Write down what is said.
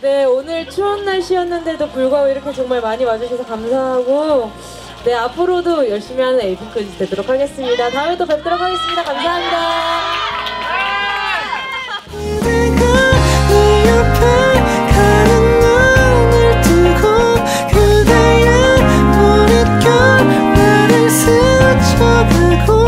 네, 오늘 추운 날씨였는데도 불구하고 이렇게 정말 많이 와주셔서 감사하고 네, 앞으로도 열심히 하는 에이핑크즈 되도록 하겠습니다. 다음에 또 뵙도록 하겠습니다. 감사합니다. 各自苦